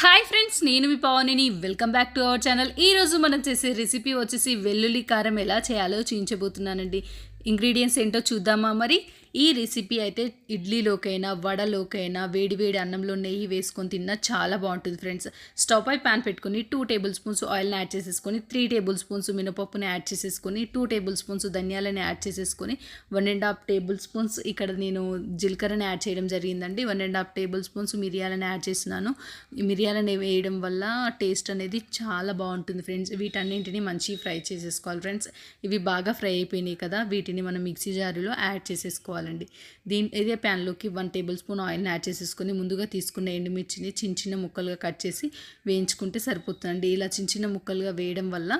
Hi friends నేను మీ పవనిని. Welcome back to our channel ఈ రోజు మనం చేసే రెసిపీ వచ్చేసి వెల్లుల్లి కారం ఎలా చేయాలో చూపించబోతున్నానండి ఇంగ్రీడియంట్స్ ఏంటో చూద్దామా? మరి ఈ రెసిపీ అయితే ఇడ్లీలోకైనా వడలోకైనా వేడి వేడి అన్నంలో నెయ్యి వేసుకొని తిన్నా చాలా బాగుంటుంది ఫ్రెండ్స్. స్టవ్ పై ప్యాన్ పెట్టుకొని టూ టేబుల్ స్పూన్స్ ఆయిల్ని యాడ్ చేసేసుకొని త్రీ టేబుల్ స్పూన్స్ మినపప్పుని యాడ్ చేసేసుకొని టూ టేబుల్ స్పూన్స్ ధనియాలని యాడ్ చేసేసుకొని one and half table spoons ఇక్కడ నేను జీలకర్రని యాడ్ చేయడం జరిగిందండి. One and half table spoons మిరియాలని add చేస్తున్నాను. మిరియాలని వేయడం వల్ల టేస్ట్ అనేది చాలా బాగుంటుంది ఫ్రెండ్స్. వీటన్నింటిని మంచి ఫ్రై చేసేసుకోవాలి ఫ్రెండ్స్. ఇవి బాగా ఫ్రై అయిపోయినాయి కదా వీటిని మనం మిక్సీ జారులో యాడ్ చేసేసుకోవాలండి. దీని ఇదే ప్యాన్లోకి వన్ టేబుల్ స్పూన్ ఆయిల్ని యాడ్ చేసేసుకొని ముందుగా తీసుకున్న ఎండుమిర్చిని చిన్న చిన్న ముక్కలుగా కట్ చేసి వేయించుకుంటే సరిపోతుందండి. ఇలా చిన్న చిన్న ముక్కలుగా వేయడం వల్ల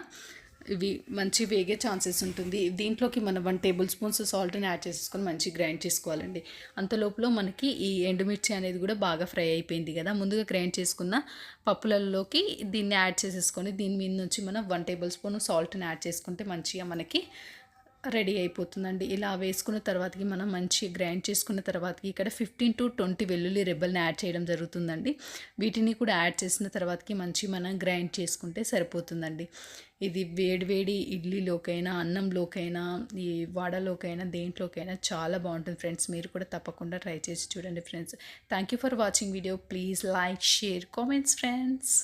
ఇవి మంచి వేగే ఛాన్సెస్ ఉంటుంది. దీంట్లోకి మనం వన్ టేబుల్ స్పూన్స్ సాల్ట్ని యాడ్ చేసేసుకొని మంచి గ్రైండ్ చేసుకోవాలండి. అంతలోపులో మనకి ఈ ఎండుమిర్చి అనేది కూడా బాగా ఫ్రై అయిపోయింది కదా. ముందుగా గ్రైండ్ చేసుకున్న పప్పులలోకి దీన్ని యాడ్ చేసేసుకొని దీని మీద నుంచి మనం వన్ టేబుల్ స్పూన్ సాల్ట్ని యాడ్ చేసుకుంటే మంచిగా మనకి రెడీ అయిపోతుందండి. ఇలా వేసుకున్న తర్వాతకి మనం మంచిగా గ్రైండ్ చేసుకున్న తర్వాతకి ఇక్కడ ఫిఫ్టీన్ టు ట్వంటీ వెల్లుల్లి రెబ్బల్ని యాడ్ చేయడం జరుగుతుందండి. వీటిని కూడా యాడ్ చేసిన తర్వాతకి మంచి మనం గ్రైండ్ చేసుకుంటే సరిపోతుందండి. ఇది వేడివేడి ఇడ్లీలోకైనా అన్నంలోకైనా ఈ వాడలోకైనా దేంట్లోకైనా చాలా బాగుంటుంది ఫ్రెండ్స్. మీరు కూడా తప్పకుండా ట్రై చేసి చూడండి friends. Thank you for watching video please like share comments friends